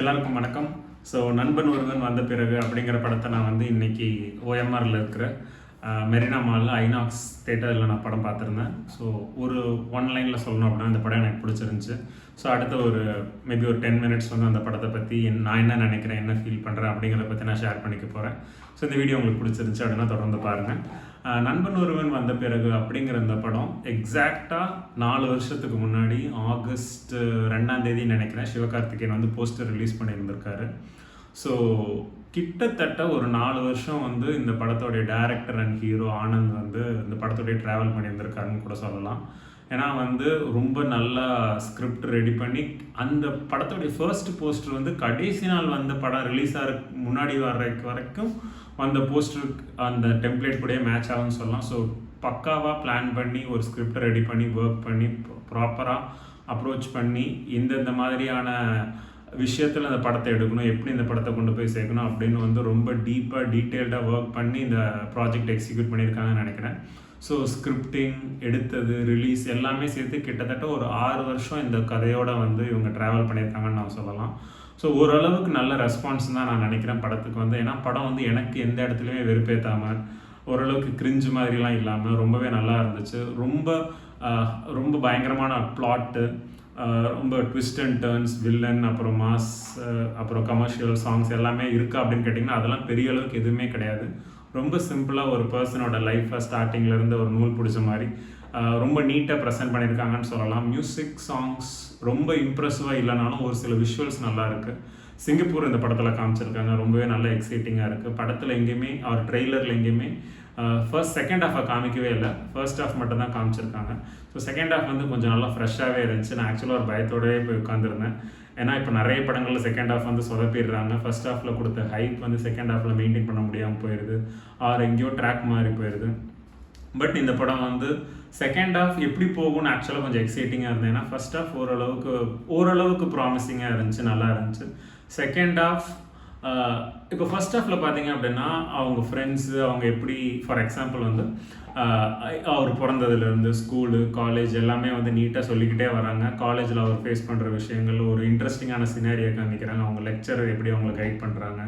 எல்லாருக்கும் வணக்கம். ஸோ நண்பன் ஒருவன் வந்த பிறகு அப்படிங்கிற படத்தை நான் வந்து இன்றைக்கி ஓஎம்ஆரில் இருக்கிற மெரினா மாலில் ஐநாக்ஸ் தேட்டரில் நான் படம் பார்த்துருந்தேன். ஸோ ஒரு ஒன் லைனில் சொல்லணும் அப்படின்னா இந்த படம் எனக்கு பிடிச்சிருந்துச்சி. ஸோ அடுத்த ஒரு மேபி ஒரு டென் மினிட்ஸ் வந்து அந்த படத்தை பற்றி நான் என்ன நினைக்கிறேன் என்ன ஃபீல் பண்ணுறேன் அப்படிங்கிறத பற்றி நான் ஷேர் பண்ணிக்க போகிறேன் ஸோ இந்த வீடியோ உங்களுக்கு பிடிச்சிருந்துச்சு அப்படின்னா தொடர்ந்து பாருங்கள் நண்பன் ஒருவன் வந்த பிறகு அப்படிங்கிற இந்த படம் எக்ஸாக்டாக நாலு வருஷத்துக்கு முன்னாடி ஆகஸ்ட் ரெண்டாம் தேதி நினைக்கிறேன் சிவகார்த்திகேயன் வந்து போஸ்டர் ரிலீஸ் பண்ணியிருந்திருக்காரு. ஸோ கிட்டத்தட்ட ஒரு நாலு வருஷம் வந்து இந்த படத்தோடைய டேரக்டர் அண்ட் ஹீரோ ஆனந்த் வந்து இந்த படத்தோடைய ட்ராவல் பண்ணியிருந்திருக்காருன்னு கூட சொல்லலாம். ஏன்னா வந்து ரொம்ப நல்லா ஸ்கிரிப்ட் ரெடி பண்ணி அந்த படத்துடைய ஃபர்ஸ்ட் போஸ்டர் வந்து கடைசி நாள் வந்த படம் ரிலீஸ் ஆகிற முன்னாடி வர்ற வரைக்கும் அந்த போஸ்டர் அந்த டெம்ப்ளேட் கூடயே மேட்ச் ஆகும்னு சொல்லலாம். ஸோ பக்காவாக பிளான் பண்ணி ஒரு ஸ்கிரிப்டை ரெடி பண்ணி ஒர்க் பண்ணி ப்ராப்பராக அப்ரோச் பண்ணி இந்தந்த மாதிரியான விஷயத்தில் அந்த படத்தை எடுக்கணும் எப்படி இந்த படத்தை கொண்டு போய் சேர்க்கணும் அப்படின்னு வந்து ரொம்ப டீப்பாக டீட்டெயில்டாக ஒர்க் பண்ணி இந்த ப்ராஜெக்ட் எக்ஸிக்யூட் பண்ணியிருக்காங்கன்னு நினைக்கிறேன். ஸோ ஸ்கிரிப்டிங் எடுத்தது ரிலீஸ் எல்லாமே சேர்த்து கிட்டத்தட்ட ஒரு ஆறு வருஷம் இந்த கதையோட வந்து இவங்க ட்ராவல் பண்ணியிருக்காங்கன்னு நான் சொல்லலாம். ஸோ ஓரளவுக்கு நல்ல ரெஸ்பான்ஸ் தான் நான் நினைக்கிறேன் படத்துக்கு வந்து. ஏன்னா படம் வந்து எனக்கு எந்த இடத்துலையுமே வெறுப்பேற்றாமல் ஓரளவுக்கு கிரிஞ்சு மாதிரிலாம் இல்லாமல் ரொம்பவே நல்லா இருந்துச்சு. ரொம்ப ரொம்ப பயங்கரமான பிளாட்டு ரொம்ப ட்விஸ்ட் அண்ட் டேர்ன்ஸ் வில்லன் அப்புறம் மாஸ் அப்புறம் கமர்ஷியல் சாங்ஸ் எல்லாமே இருக்கா அப்படின்னு கேட்டிங்கன்னா அதெல்லாம் பெரிய அளவுக்கு எதுவுமே கிடையாது. ரொம்ப சிம்பிளாக ஒரு பர்சனோட லைஃப்பை ஸ்டார்டிங்லேருந்து ஒரு நூல் பிடிச்ச மாதிரி ரொம்ப நீட்டாக ப்ரெசென்ட் பண்ணியிருக்காங்கன்னு சொல்லலாம். மியூசிக் சாங்ஸ் ரொம்ப இம்ப்ரெசிவாக இல்லைனாலும் ஒரு சில விஷுவல்ஸ் நல்லா இருக்குது சிங்கப்பூர் இந்த படத்தில் காமிச்சிருக்காங்க. ரொம்பவே நல்ல எக்ஸைட்டிங்காக இருக்குது படத்தில் எங்கேயுமே அவர் ட்ரெய்லரில் எங்கேயுமே ஃபர்ஸ்ட் செகண்ட் ஹாஃபை காமிக்கவே இல்லை. ஃபர்ஸ்ட் ஹாஃப் மட்டும் தான் காமிச்சிருக்காங்க. ஸோ செகண்ட் ஹாஃப் வந்து கொஞ்சம் நல்லா ஃப்ரெஷ்ஷாகவே இருந்துச்சு. நான் ஆக்சுவலாக ஒரு பயத்தோடவே போய் உட்காந்துருந்தேன் ஏன்னா இப்போ நிறைய படங்களில் செகண்ட் ஹாஃப் வந்து சொதப்பிடுறாங்க. ஃபர்ஸ்ட் ஹாஃபில் கொடுத்த ஹைப் வந்து செகண்ட் ஹாஃபில் மெயின்டைன் பண்ண முடியாமல் போயிடுது ஆர் எங்கேயோ ட்ராக் மாதிரி போயிடுது பட் இந்த படம் வந்து செகண்ட் ஹாஃப் எப்படி போகும்னு ஆக்சுவலாக கொஞ்சம் எக்ஸைட்டிங்காக இருந்தது. ஏன்னா ஃபர்ஸ்ட் ஆஃப் ஓரளவுக்கு ஓரளவுக்கு ப்ராமிசிங்காக இருந்துச்சு நல்லா இருந்துச்சு. செகண்ட் ஹாஃப் இப்போ ஃபர்ஸ்ட் ஆஃப்ல பார்த்தீங்க அப்படின்னா அவங்க ஃப்ரெண்ட்ஸு அவங்க எப்படி ஃபார் எக்ஸாம்பிள் வந்து அவர் பிறந்ததுலேருந்து ஸ்கூலு காலேஜ் எல்லாமே வந்து நீட்டாக சொல்லிக்கிட்டே வராங்க. காலேஜில் அவர் ஃபேஸ் பண்ணுற விஷயங்கள் ஒரு இன்ட்ரெஸ்டிங்கான சினாரியை காமிக்கிறாங்க. அவங்க லெக்சர் எப்படி அவங்கள கைட் பண்ணுறாங்க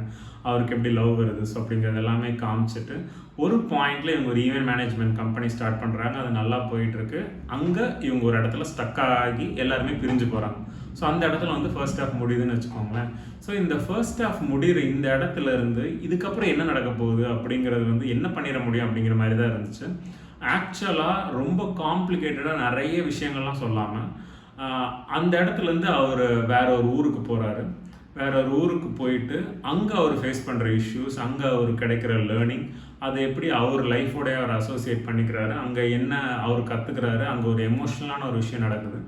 அவருக்கு எப்படி லவ் வருது ஸோ அப்படிங்கிறது எல்லாமே காமிச்சிட்டு ஒரு பாயிண்டில் இவங்க ஒரு ஈவென்ட் மேனேஜ்மெண்ட் கம்பெனி ஸ்டார்ட் பண்ணுறாங்க அது நல்லா போயிட்டுருக்கு அங்கே இவங்க ஒரு இடத்துல ஸ்டக் ஆகி எல்லாருமே பிரிஞ்சு போகிறாங்க ஸோ அந்த இடத்துல வந்து ஃபர்ஸ்ட் ஹாஃப் முடியுதுன்னு வச்சுக்கோங்களேன். ஸோ இந்த ஃபர்ஸ்ட் ஹாஃப் முடிகிற இந்த இடத்துல இருந்து இதுக்கப்புறம் என்ன நடக்க போகுது அப்படிங்கிறது வந்து என்ன பண்ணிட முடியும் அப்படிங்கிற மாதிரி தான் இருந்துச்சு. ஆக்சுவலாக ரொம்ப காம்ப்ளிகேட்டடாக நிறைய விஷயங்கள்லாம் சொல்லாமல் அந்த இடத்துலேருந்து அவர் வேற ஒரு ஊருக்கு போகிறாரு வேற ஒரு ஊருக்கு போயிட்டு அங்கே அவர் ஃபேஸ் பண்ணுற இஷ்யூஸ் அங்கே அவர் கிடைக்கிற லேர்னிங் அதை எப்படி அவர் லைஃபோடய அவர் அசோசியேட் பண்ணிக்கிறாரு அங்கே என்ன அவர் கற்றுக்கிறாரு அங்கே ஒரு எமோஷ்னலான ஒரு விஷயம் நடக்குது.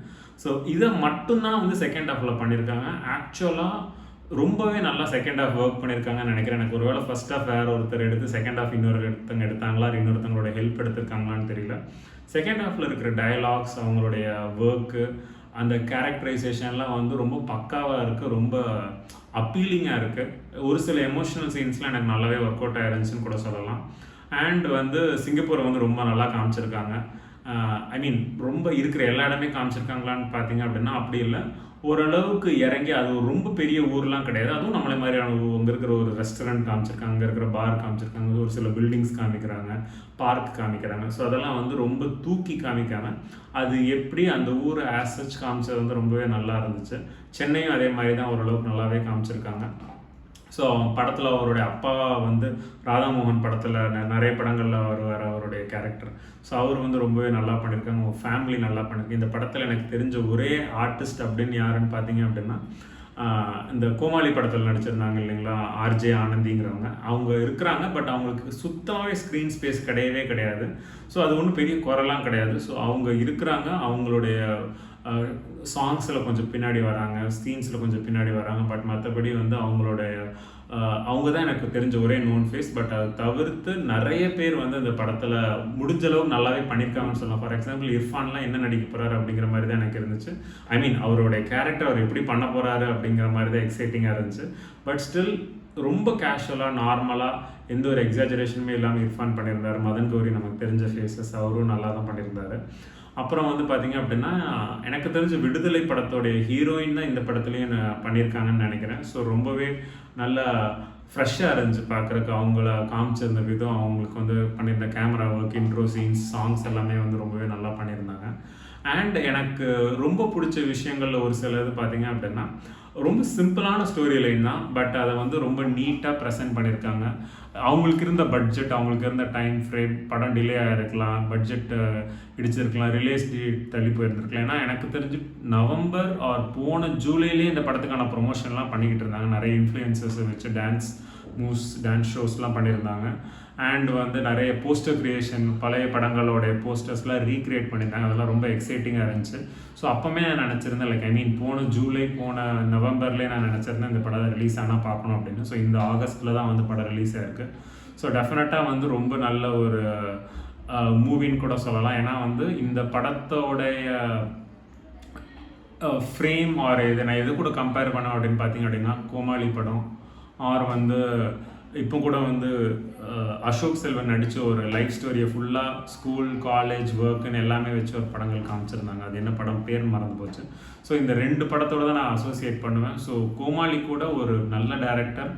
ஸோ இதை மட்டும்தான் வந்து செகண்ட் ஹாஃபில் பண்ணியிருக்காங்க ஆக்சுவலாக ரொம்பவே நல்லா செகண்ட் ஹாஃப் ஒர்க் பண்ணியிருக்காங்கன்னு நினைக்கிறேன். எனக்கு ஒருவேளை ஃபர்ஸ்ட் ஹாஃப் வேறு ஒருத்தர் எடுத்து செகண்ட் ஹாஃப் இன்னொரு எடுத்தாங்களா? இன்னொருத்தங்களோட இன்னொருத்தவங்களோட ஹெல்ப் எடுத்திருக்காங்களான்னு தெரியல. செகண்ட் ஹாஃபில் இருக்கிற டயலாக்ஸ் அவங்களுடைய ஒர்க்கு அந்த கேரக்டரைசேஷன்லாம் வந்து ரொம்ப பக்காவாக இருக்குது ரொம்ப அப்பீலிங்காக இருக்குது ஒரு சில எமோஷனல் சீன்ஸ்லாம் எனக்கு நல்லாவே ஒர்க் அவுட் ஆயிருந்துச்சுன்னு கூட சொல்லலாம். அண்ட் வந்து சிங்கப்பூரை வந்து ரொம்ப நல்லா காமிச்சிருக்காங்க. ஐ மீன் ரொம்ப இருக்கிற எல்லா இடமே காமிச்சிருக்காங்களான்னு பார்த்தீங்க அப்படின்னா அப்படி இல்லை. ஓரளவுக்கு இறங்கி அது ஒரு ரொம்ப பெரிய ஊர்லாம் கிடையாது. அதுவும் நம்மளை மாதிரியான அங்கே இருக்கிற ஒரு ரெஸ்டாரண்ட் காமிச்சிருக்காங்க அங்கே இருக்கிற பார் காமிச்சிருக்காங்க ஒரு சில பில்டிங்ஸ் காமிக்கிறாங்க பார்க் காமிக்கிறாங்க. ஸோ அதெல்லாம் வந்து ரொம்ப தூக்கி காமிக்காம அது எப்படி அந்த ஊர் ஆசச் காமிச்சது வந்து ரொம்பவே நல்லா இருந்துச்சு. சென்னையும் அதே மாதிரி தான் ஓரளவுக்கு நல்லாவே காமிச்சிருக்காங்க. ஸோ படத்தில் அவருடைய அப்பா வந்து ராதாமோகன் படத்தில் நிறைய படங்களில் அவர் வர அவருடைய கேரக்டர் ஸோ அவர் வந்து ரொம்பவே நல்லா பண்ணியிருக்காங்க அவங்க ஃபேமிலி நல்லா பண்ணியிருக்கு இந்த படத்தில் எனக்கு தெரிஞ்ச ஒரே ஆர்டிஸ்ட் அப்படின்னு யாருன்னு பார்த்தீங்க அப்படின்னா இந்த கோமாளி படத்தில் நடிச்சிருந்தாங்க இல்லைங்களா? ஆர்ஜே ஆனந்திங்கிறவங்க. அவங்க இருக்கிறாங்க பட் அவங்களுக்கு சுத்தமாகவே ஸ்க்ரீன் ஸ்பேஸ் கிடையவே கிடையாது. ஸோ அது ஒன்றும் பெரிய குரலாம் கிடையாது. ஸோ அவங்க இருக்கிறாங்க. அவங்களுடைய சாங்ஸில் கொஞ்சம் பின்னாடி வராங்க சீன்ஸில் கொஞ்சம் பின்னாடி வராங்க பட் மற்றபடி வந்து அவங்களோட அவங்க தான் எனக்கு தெரிஞ்ச ஒரே நோன் ஃபேஸ் பட் அதை தவிர்த்து நிறைய பேர் வந்து இந்த படத்தில் முடிஞ்ச அளவுக்கு நல்லாவே பண்ணியிருக்காங்கன்னு சொல்லலாம். ஃபார் எக்ஸாம்பிள் இர்ஃபான்லாம் என்ன நடிக்க போகிறாரு அப்படிங்கிற மாதிரி தான் எனக்கு இருந்துச்சு. ஐ மீன் அவருடைய கேரக்டர் அவர் எப்படி பண்ண போகிறாரு அப்படிங்கிற மாதிரி தான் எக்ஸைட்டிங்காக இருந்துச்சு. பட் ஸ்டில் ரொம்ப கேஷுவலாக நார்மலாக எந்த ஒரு எக்ஸாஜரேஷனுமே இல்லாமல் இர்ஃபான் பண்ணியிருந்தார். மதன் கௌரி நமக்கு தெரிஞ்ச ஃபேஸஸ் அவரும் நல்லா தான் பண்ணியிருந்தாரு. அப்புறம் வந்து பார்த்தீங்க அப்படின்னா எனக்கு தெரிஞ்ச விடுதலை படத்தோடைய ஹீரோயின் தான் இந்த படத்துலையும் நான் பண்ணியிருக்காங்கன்னு நினைக்கிறேன். ஸோ ரொம்பவே நல்லா ஃப்ரெஷ்ஷாக இருந்துச்சு பார்க்குறக்கு அவங்கள காமிச்சிருந்த விதம் அவங்களுக்கு வந்து பண்ணியிருந்த camera work intro scenes songs எல்லாமே வந்து ரொம்பவே நல்லா பண்ணியிருந்தாங்க. அண்ட் எனக்கு ரொம்ப பிடிச்ச விஷயங்களில் ஒரு சிலது பார்த்தீங்க அப்படின்னா ரொம்ப சிம்பிளான ஸ்டோரி லைன் தான் பட் அதை வந்து ரொம்ப நீட்டாக ப்ரெசென்ட் பண்ணியிருக்காங்க. அவங்களுக்கு இருந்த பட்ஜெட் அவங்களுக்கு இருந்த டைம் ஃப்ரேம் படம் டிலே ஆகிருக்கலாம் பட்ஜெட் இடிச்சிருக்கலாம் ரிலீஸ் டேட் தள்ளி போயிருந்திருக்கலாம். ஏன்னா எனக்கு தெரிஞ்சு நவம்பர் ஆர் போன ஜூலைலேயே இந்த படத்துக்கான ப்ரொமோஷன்லாம் பண்ணிக்கிட்டு இருந்தாங்க. நிறைய இன்ஃப்ளூயன்சர்ஸை வச்சு டான்ஸ் மூவ்ஸ் டான்ஸ் ஷோஸ்லாம் பண்ணியிருந்தாங்க. அண்ட் வந்து நிறைய போஸ்டர் கிரியேஷன் பழைய படங்களோடைய போஸ்டர்ஸ்லாம் ரீக்ரியேட் பண்ணியிருந்தாங்க. அதெல்லாம் ரொம்ப எக்ஸைட்டிங்காக இருந்துச்சு. ஸோ அப்போமே நான் நினச்சிருந்தேன் லைக் ஐ மீன் போன ஜூலை போன நவம்பர்லேயே நான் நினச்சிருந்தேன் இந்த படம் ரிலீஸ் ஆனால் பார்க்கணும் அப்படின்னு. ஸோ இந்த ஆகஸ்ட்டில் தான் வந்து படம் ரிலீஸ் ஆயிருக்கு. ஸோ டெஃபினட்டாக வந்து ரொம்ப நல்ல ஒரு மூவின்னு கூட சொல்லலாம். ஏன்னா வந்து இந்த படத்தோடைய ஃப்ரேம் ஆர் இது நான் எது கூட கம்பேர் பண்ணேன் அப்படின்னு பார்த்தீங்க அப்படின்னா கோமாளி படம் ஆர் வந்து இப்போ கூட வந்து அசோக் செல்வன் நடித்த ஒரு லைஃப் ஸ்டோரியை ஃபுல்லாக ஸ்கூல் காலேஜ் ஒர்க்குன்னு எல்லாமே வச்சு ஒரு படங்கள் காமிச்சிருந்தாங்க. அது என்ன படம் பேர் மறந்து போச்சு. ஸோ இந்த ரெண்டு படத்தோட தான் நான் அசோசியேட் பண்ணுவேன். ஸோ கோமாளி கூட ஒரு நல்ல டேரக்டர்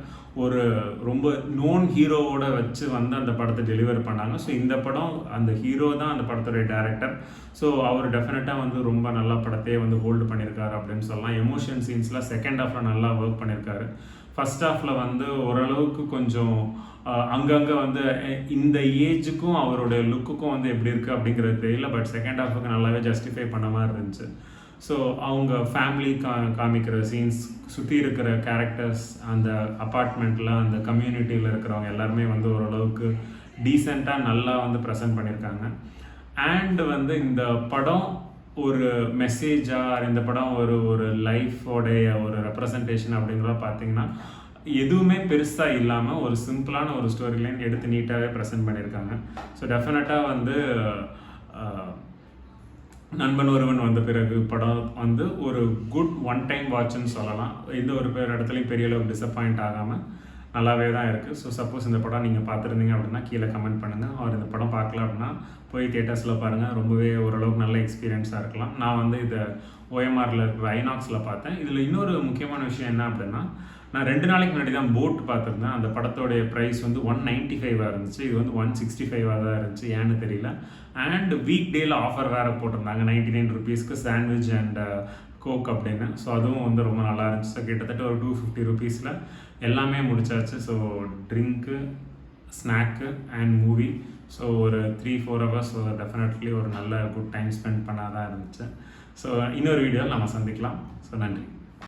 ஒரு ரொம்ப நோன் ஹீரோவோட வச்சு வந்து அந்த படத்தை டெலிவர் பண்ணாங்க. ஸோ இந்த படம் அந்த ஹீரோ தான் அந்த படத்துடைய டேரக்டர் ஸோ அவர் டெஃபினட்டாக வந்து ரொம்ப நல்ல படத்தையே வந்து ஹோல்டு பண்ணியிருக்காரு அப்படின்னு சொல்லலாம். எமோஷன் சீன்ஸ்லாம் செகண்ட் ஹாஃபில் நல்லா ஒர்க் பண்ணியிருக்காரு. ஃபர்ஸ்ட் ஹாஃபில் வந்து ஓரளவுக்கு கொஞ்சம் கொஞ்சம் அங்கங்கே வந்து இந்த ஏஜுக்கும் அவரோட லுக்குக்கும் வந்து எப்படி இருக்குது அப்படிங்கிறது தெரியல. பட் செகண்ட் ஹாஃபுக்கு நல்லாவே ஜஸ்டிஃபை பண்ண மாதிரி இருந்துச்சு. ஸோ அவங்க ஃபேமிலி கா காமிக்கிற சீன்ஸ் சுற்றி இருக்கிற கேரக்டர்ஸ் அந்த அப்பார்ட்மெண்ட்டில் அந்த கம்யூனிட்டியில் இருக்கிறவங்க எல்லாருமே வந்து ஓரளவுக்கு டீசெண்டாக நல்லா வந்து ப்ரெசென்ட் பண்ணியிருக்காங்க. அண்ட் வந்து இந்த படம் ஒரு மெசேஜாக இந்த படம் ஒரு ஒரு லைஃபோடைய ஒரு ரெப்ரசன்டேஷன் அப்படிங்கிறத பார்த்தீங்கன்னா எதுவுமே பெருசாக இல்லாமல் ஒரு சிம்பிளான ஒரு ஸ்டோரி லைன் எடுத்து நீட்டாகவே ப்ரெசென்ட் பண்ணியிருக்காங்க. ஸோ டெஃபினட்டாக வந்து நண்பன் ஒருவன் வந்த பிறகு படம் வந்து ஒரு குட் ஒன் டைம் வாட்ச்னு சொல்லலாம். எந்த ஒரு பேர் இடத்துலையும் பெரிய அளவுக்கு டிசப்பாயிண்ட் ஆகாமல் நல்லாவே தான் இருக்குது ஸோ சப்போஸ் இந்த படம் நீங்கள் பார்த்துருந்தீங்க அப்படின்னா கீழே கமெண்ட் பண்ணுங்கள் அவர் இந்த படம் பார்க்கல அப்படின்னா போய் தியேட்டர்ஸில் பாருங்கள் ரொம்பவே ஓரளவுக்கு நல்ல எக்ஸ்பீரியன்ஸாக இருக்கலாம். நான் வந்து இதை ஓஎம்ஆரில் இருக்கிற ஐநாக்ஸில் பார்த்தேன். இதில் இன்னொரு முக்கியமான விஷயம் என்ன அப்படின்னா நான் ரெண்டு நாளைக்கு முன்னாடி தான் போட் பார்த்துருந்தேன். அந்த படத்தோடைய ப்ரைஸ் வந்து ஒன் நைன்ட்டி ஃபைவாக இருந்துச்சு. இது வந்து ஒன் சிக்ஸ்டி ஃபைவாக தான் இருந்துச்சு. ஏன்னு தெரியல. அண்ட் வீக் டேயில் ஆஃபர் வேறு போட்டிருந்தாங்க. நைன்டி நைன் ருபீஸ்க்கு சாண்ட்விச் அண்ட் கோக் அப்படின்னு. ஸோ அதுவும் வந்து ரொம்ப நல்லா இருந்துச்சு. ஸோ கிட்டத்தட்ட ஒரு டூ ஃபிஃப்டி ருபீஸில் எல்லாமே முடிச்சாச்சு. So drink snack and movie so ஒரு த்ரீ ஃபோர் ஹவர்ஸ் டெஃபினெட்லி ஒரு நல்ல குட் டைம் ஸ்பெண்ட் பண்ணாதான் இருந்துச்சு. ஸோ இன்னொரு வீடியோவில் நம்ம சந்திக்கலாம். ஸோ நன்றி.